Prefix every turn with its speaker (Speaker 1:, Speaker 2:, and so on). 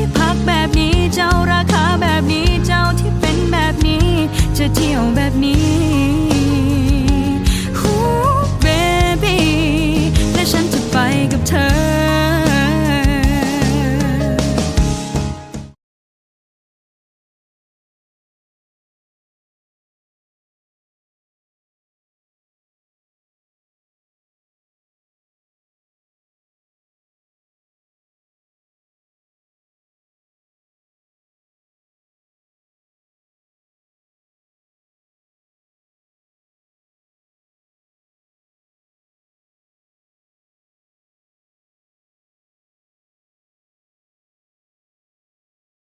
Speaker 1: ที่พักแบบนี้เจ้าราคาแบบนี้เจ้าที่เป็นแบบนี้ จะเที่ยวแบบนี้